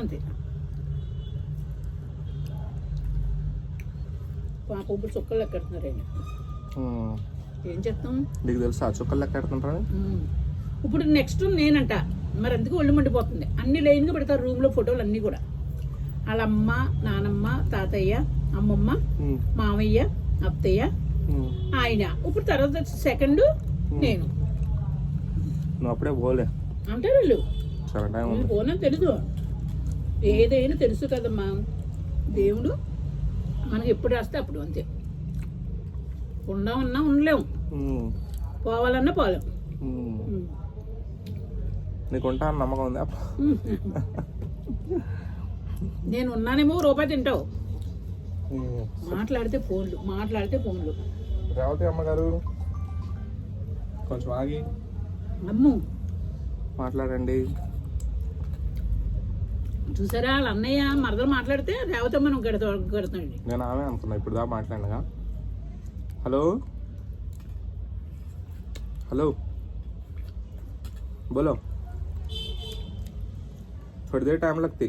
అంతే పాప ఇప్పుడు చుక్కలు లెక్కెడుతున్నారు ఆయన ఉమ్. ఏం చేస్తాం? నీకు తెలుసా చుక్కలు లెక్క ఎడుతుంటారా ఉమ్. ఇప్పుడు నెక్స్ట్ నేనంట. మరి అందుకు ఒళ్ళు మండిపోతుంది. అన్ని లైన్గా పెడతారు రూమ్లో ఫోటోలు అన్నీ కూడా. వాళ్ళ అమ్మ నానమ్మ తాతయ్య అమ్మమ్మ మామయ్య అత్తయ్య. ఆయన. ఇప్పుడు తర్వాత సెకండ్ నేను. అప్పుడే పోలే. అంటారు వీళ్ళు. పోనని తెలుసు ఏదైనా తెలుసు కదమ్మా. దేవుడు మనకి ఎప్పుడు రాస్తే అప్పుడు అంతే. ఉండా ఉన్నా ఉండలేము పోవాలన్నా పోలేం. నీకు ఉంటా నమ్మకం ఉందా? నేను ఉన్నానేమో రూపాయి తింటావు. మాట్లాడితే ఫోన్లు మాట్లాడితే ఫోన్లు. రేవతి అమ్మగారు కొంచెం ఆగి. అమ్ము. మాట్లాడండి. చూసారా వాళ్ళ అన్నయ్య మరదలు మాట్లాడితే రేవతమ్మ నువ్వు గడతా గడుతాండి నేను ఆమె అనుకున్నా ఇప్పుడు దా మాట్లాడినగా హలో हेलो बोलो थोड़ी देर टाइम लगती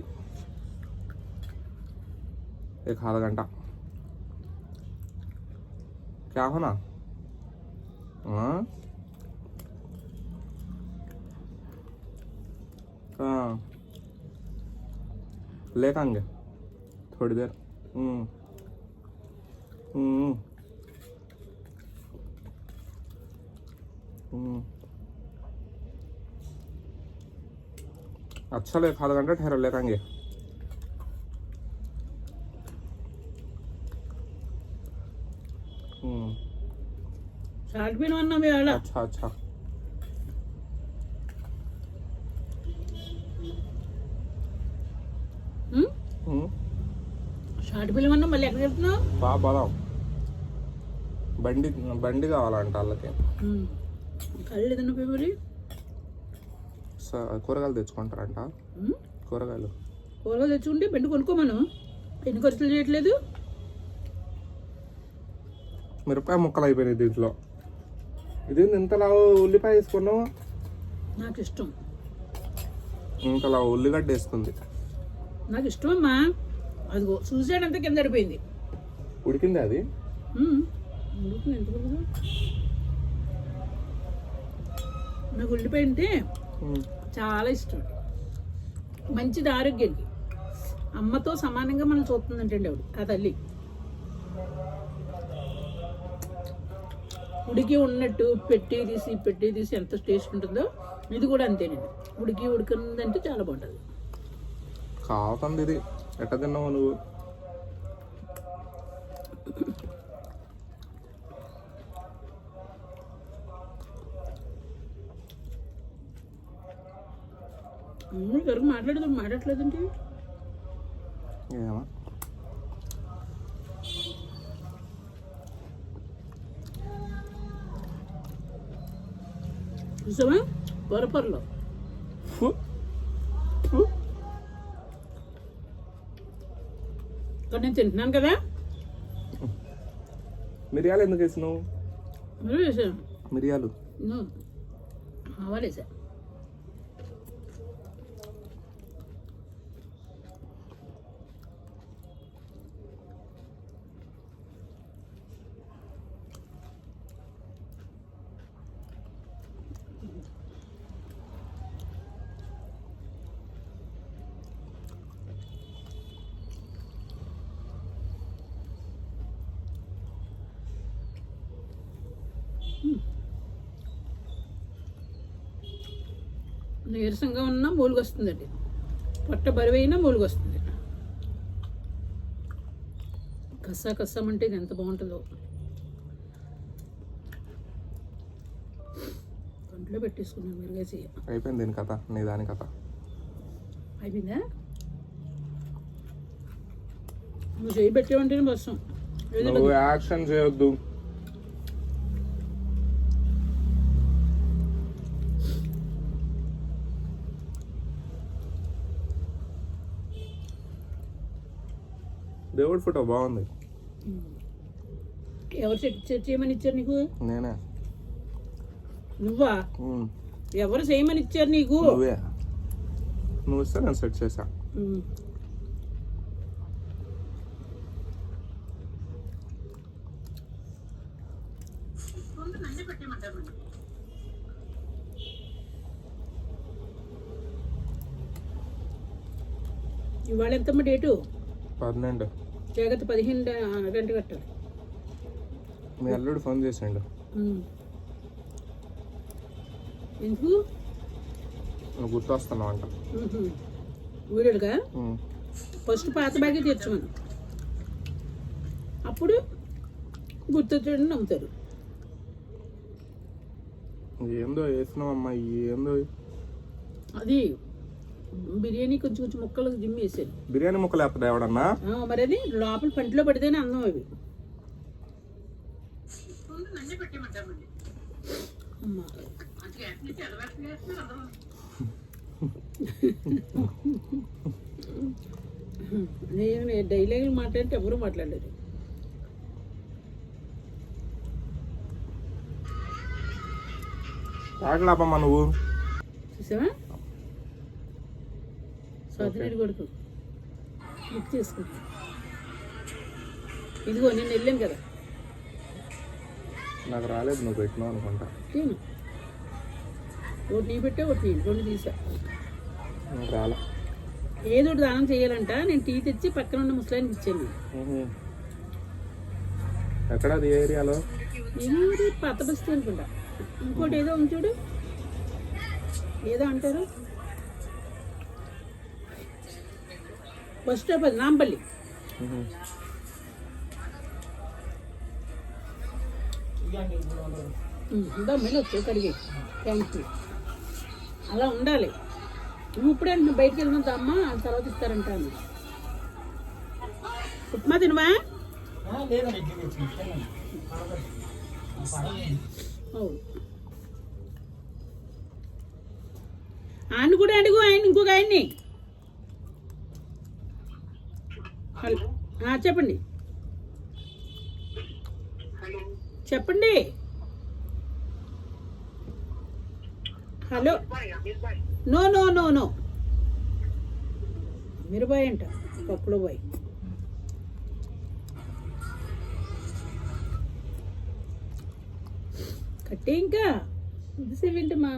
एक आधा घंटा क्या होना हाँ हाँ लेकांगे थोड़ी देर हम्म हम्म अच्छा लगे आधा घंटा ठहरा लेकांगे अच्छा अच्छा అన్నాం మళ్ళీ పోదాం బండి బండి కావాలంట వాళ్ళకి. ఉమ్. కళ్ళు ఏదన్నా పోయి మరి? కూరగాయలు తెచ్చుకుంటారంట? కూరగాయలు. కూరగాయలు తెచ్చుకుంటే బెండు కొనుక్కోమను. ఎన్ని ఖర్చులు చేయట్లేదు? మిరపకాయ ముక్కలు అయిపోయినాయి దీంట్లో. ఇది ఇంతలా ఉల్లిపాయ వేసుకున్నావు? నాకు ఇష్టం ఇంతలా ఉల్లిగడ్డ వేసుకుంది. నాకు ఇష్టం అమ్మా అదిగో చూసాడంతా కింద పడిపోయింది. ఉడికింది అది? ఎంత. నాకు ఉల్లిపాయ అంటే. చాలా ఇష్టం. మంచిది ఆరోగ్యానికి. అమ్మతో సమానంగా మనం చూస్తుందంటండి ఆవిడ ఆ తల్లి. ఉడికి ఉన్నట్టు పెట్టి తీసి పెట్టి తీసి ఎంత టేస్ట్ ఉంటుందో ఇది కూడా అంతేనండి. ఉడికి ఉడికిందంటే చాలా బాగుంటుంది. కావుతుంది ఇది. ఎట్ట తిన్నావు నువ్వు? మాట్లాడదు మాట్లాడలేదండి ఏమో? చూసావా? పొరపొరలో. ఇక్కడ నేను తింటున్నాను కదా. మిరియాలు ఎందుకు వేసినావు? మీరు వేసాను. మిరియాలు. ఆవాలేసా నీరసంగా ఉన్నా మూలుగు వస్తుందండి పొట్ట బరువైనా మూలుగు వస్తుంది కస్సా కస్సామంటే ఇది ఎంత బాగుంటుందో. కంట్లో పెట్టేసుకున్నాను మెరుగేసి అయిపోయింది దీని కథ నీ దాని కథ. అయిపోయిందా? నువ్వు చేయి పెట్టావంటేనే బస్సం. నువ్వు యాక్షన్ చేయొద్దు. దేవుడి ఫోటో బాగుంది ఎవరు చేయమని ఇచ్చారు నీకు? నేనే? నువ్వా? ఉమ్, ఎవరు చేయమని ఇచ్చారు నీకు? నువ్వే. నువ్వు ఇస్తే నేను సెట్ చేసా ఉమ్. ఇవాళ ఎంతమ్మ డేటు? పన్నెండు. జాగ్రత్త పదిహేను గంట కట్టాలి మీ అల్లుడు ఫోన్ చేసిండు. ఎందుకు? గుర్తొస్తున్నావు అంట. ఉమ్. ఫస్ట్ పాత బ్యాగే తెచ్చుకోను అప్పుడు గుర్తొచ్చాడని నమ్ముతారు. ఏందో వేసినావమ్మా ఏందో? అది బిర్యానీ కొంచెం కొంచెం ముక్కలు జిమ్ వేసాను బిర్యానీ ముక్కలు వేస్తాడు ఎవడన్నా? మరి అది లోపల పంటిలో పడితేనే అందం అవి. నేను డైలాగులు మాట్లాడితే ఎవరు మాట్లాడలేదు. తాగలాపమ్మా నువ్వు. చూసావా? సోదరుడి కొడుకు. బుక్ చేసుకో ఇదిగో నేను వెళ్ళాను కదా. నాకు రాలేదు నువ్వు పెట్టినావు అనుకుంటా. ఒకటి నీ పెట్టా ఒకటి నేను రెండు తీసా. నాకు రాలే. ఏదో ఒకటి దానం చేయాలంట. నేను టీ తెచ్చి పక్కన ఉన్న ముసలానికి ఇచ్చాను. ఉహు. ఎక్కడది ఏ ఏరియాలో? ఇది పాత బస్తీ అనుకుంటా. ఇంకోటి ఏదో ఉంది చూడు. ఏదో అంటారు? బస్ స్టాప్ అది నాంపల్లి మళ్ళీ వచ్చావు కడిగి థ్యాంక్ యూ అలా ఉండాలి. నువ్వు ఇప్పుడే అంటున్నావు బయటికి వెళ్ళినంత అమ్మ తర్వాత ఇస్తారంట అని ఉప్మా తినవా? ఆయన కూడా అడుగు ఆయన ఇంకొక ఆయన్ని. హలో. చెప్పండి. చెప్పండి. Hello. No no no no. మీరు బాయ్ అంట. పప్పులో బాయ్ కట్టే ఇంకా? ఇంతసేపు ఏంటమ్మా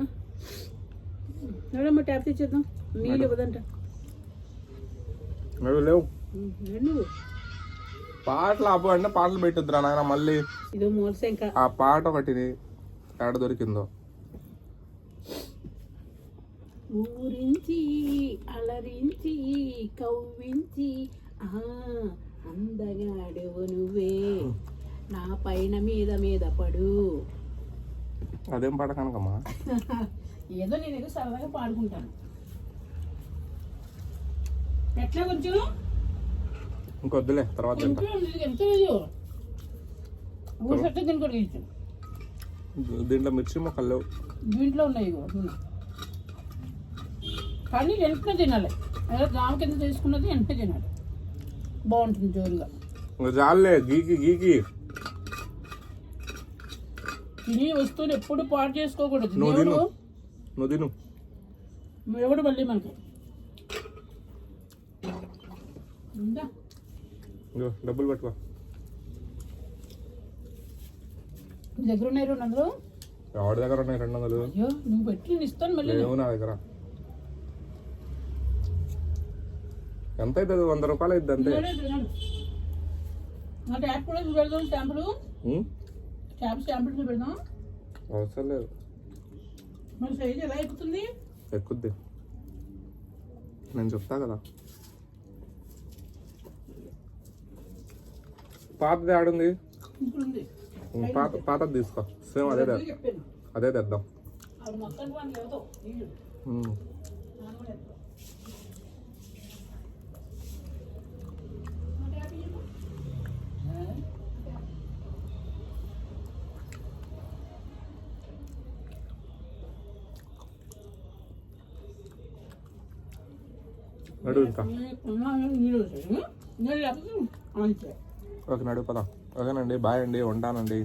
ఎవడమ్మా ట్యాప్ తెచ్చేద్దాం నీళ్ళు ఇవ్వదంట. లేవు. పాటలు ఆపు అంటే పాటలు పెట్టొద్దురా నాయన మళ్ళీ ఇదో మూలసే ఇంకా ఆ పాట ఒకటి ఎక్కడ దొరికిందో. ఊరించి అలరించి కవ్వించి ఆ అందగాడెవు నువ్వే. నా పైన మీద మీద పడు. అదేం పాట కనుకమ్మా? ఏదో నేను ఏదో సరదాగా పాడుకుంటాను. ఎట్లా కొంచెం? ఇంకొద్దులే తర్వాత దీంట్లో మిర్చి మొక్కలు లేవు. దీంట్లో ఉన్నాయి. కానీ వెంటనే తినాలి. అదే దామ కింద తీసుకున్నది వెంటనే తినాలి. బాగుంటుంది జోరుగా. చాలులే గీకి గీకి. తిని వస్తువులు ఎప్పుడు పాడు చేసుకోకూడదు. నువ్వు తిను. నువ్వు తిను. దేవుడు మళ్ళీ మనకి? ఉందా? ఇదిగో, డబ్బులు పెట్టుకో. నీ దగ్గర ఉన్నాయి రెండు వందలు ఎవరి దగ్గర ఉన్నాయి రెండు వందలు అయ్యో నువ్వు పెట్టి నేను ఇస్తాను మళ్ళీ. లేవు నా దగ్గర. ఎంత అవుతుంది వంద రూపాయలు అవుతుంది అంతే. నా ట్యాప్ కూడా స్టాంపులు? ఉం? ట్యాప్ స్టాంపులు చూపెడదాం అవసరం లేదు. మరి సైజ్ ఎలా ఎక్కుతుంది? ఎక్కుద్ది. నేను చెప్తా కదా. పాతది ఆడుంది ఇప్పుడు ఉంది ఉం, పాత పాతది తీసుకో సేమ్ అదే తె- చెప్పాను అదే తెద్దాం అది మొత్తం వాడిని లేవతో నీళ్ళు ఉం. నాన్న కూడా ఎత్తుకో. నడు ఇంకా నీళ్ళు వచ్చాయి నీళ్ళు లేకపోతే అంతే ఓకే నడు ఓకేనండి బాయ్ అండి ఉంటానండి.